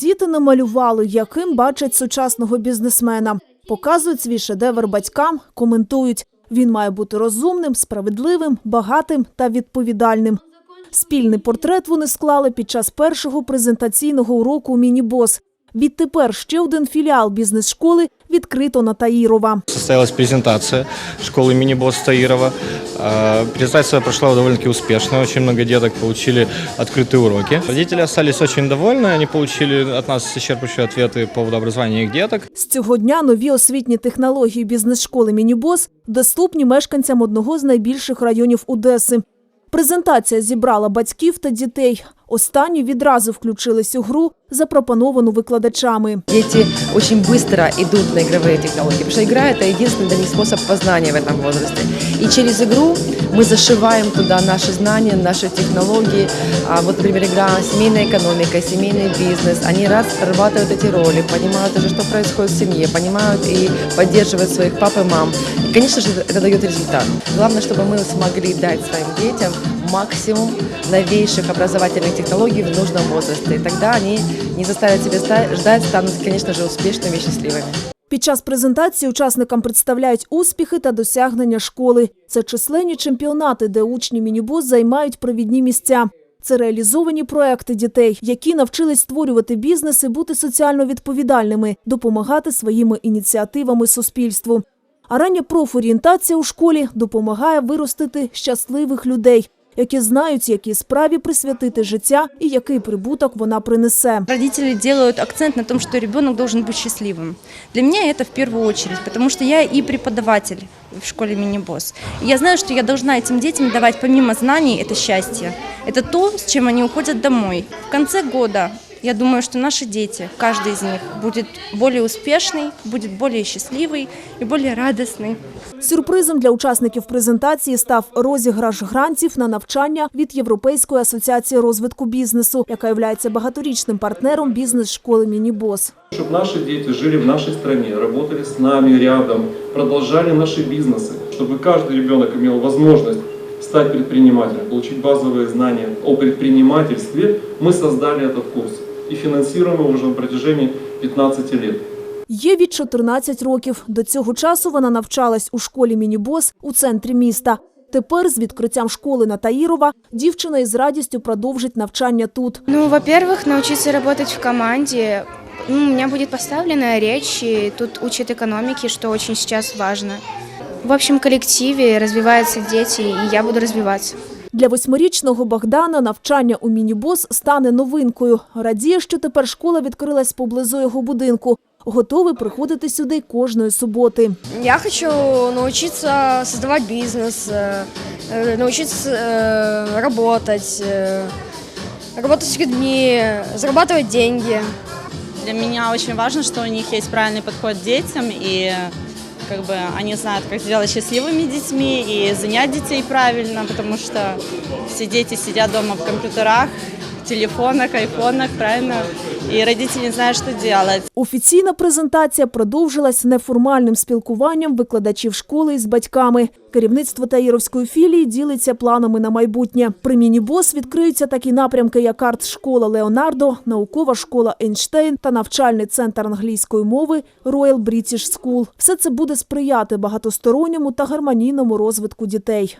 Діти намалювали, яким бачать сучасного бізнесмена. Показують свій шедевр батькам, коментують. Він має бути розумним, справедливим, багатим та відповідальним. Спільний портрет вони склали під час першого презентаційного уроку «Міні-бос». Відтепер ще один філіал бізнес-школи відкрито на Таїрова. Состоялась презентация школы мини-босс Таирова. А, Презентация прошла довольно-таки успешно. Очень много деток получили открытые уроки. Родители остались очень довольны. Они получили от нас исчерпывающие ответы по поводу образования их деток. З цього дня нові освітні технології бізнес-школи «Мінібос» доступні мешканцям одного з найбільших районів Одеси. Презентація зібрала батьків та дітей. Останні відразу включились у гру, запропоновану викладачами. Дети очень быстро идут на игровые технологии, потому что игра – это единственный для них способ познания в этом возрасте. И через игру мы зашиваем туда наши знания, наши технологии. А вот, например, игра «Семейная экономика», «Семейный бизнес». Они разрабатывают эти роли, понимают уже, что происходит в семье, понимают и поддерживают своих пап и мам. И, конечно же, это дает результат. Главное, чтобы мы смогли дать своим детям максимум новейших образовательных технологий в нужном возрасте. И тогда они не заставят себя ждать, станут, конечно же, успешными и счастливыми. Під час презентації учасникам представляють успіхи та досягнення школи. Це численні чемпіонати, де учні мінібус займають провідні місця. Це реалізовані проекти дітей, які навчились створювати бізнес і бути соціально відповідальними, допомагати своїми ініціативами суспільству. А рання профорієнтація у школі допомагає виростити щасливих людей, які знають, якій справі присвятити життя і який прибуток вона принесе. Родители делают акцент на том, что ребенок должен быть счастливым. Для меня это в первую очередь, потому что я и преподаватель в школе мини-босс. И я знаю, что я должна этим детям давать помимо знаний это счастье. Это то, с чем они уходят домой. В конце года я думаю, что наши дети, каждый из них будет более успешный, будет более счастливый и более радостный. Сюрпризом для учасників презентації став розіграш грантів на навчання від Європейської асоціації розвитку бізнесу, яка є багаторічним партнером бізнес-школи Мінібос. Чтобы наши дети жили в нашей стране, работали с нами рядом, продолжали наши бизнесы, чтобы каждый ребенок имел возможность стать предпринимателем, получить базовые знания о предпринимательстве, мы создали этот курс и финансируем его уже на протяжении 15 лет. Є від 14 років. До цього часу вона навчалась у школі Мінібос у центрі міста. Тепер з відкриттям школи на Таїрова дівчина із радістю продовжить навчання тут. Ну, во-первых, научиться работать в команде. Ну, у меня будет поставленная речь, и тут учат экономике, что очень сейчас важно. В общем коллективе развиваются дети, и я буду развиваться. Для восьмирічного Богдана навчання у мінібос стане новинкою. Радіє, що тепер школа відкрилась поблизу його будинку. Готовий приходити сюди кожної суботи. Я хочу научиться создавать бизнес, э, э, научиться э, работать, э, работать с людьми, зарабатывать деньги. Для меня очень важно, что у них есть правильный подход к детям, и как бы они знают, как сделать счастливыми детьми и занять детей правильно, потому что все дети сидят дома в компьютерах, телефонах, айфонах, правильно, и родители не знают, что делать. Офіційна презентація продовжилась неформальним спілкуванням викладачів школи із батьками. Керівництво Таїровської філії ділиться планами на майбутнє. При мінібос відкриються такі напрямки, як арт-школа Леонардо, наукова школа Ейнштейн та навчальний центр англійської мови Royal British School. Все це буде сприяти багатосторонньому та гармонійному розвитку дітей.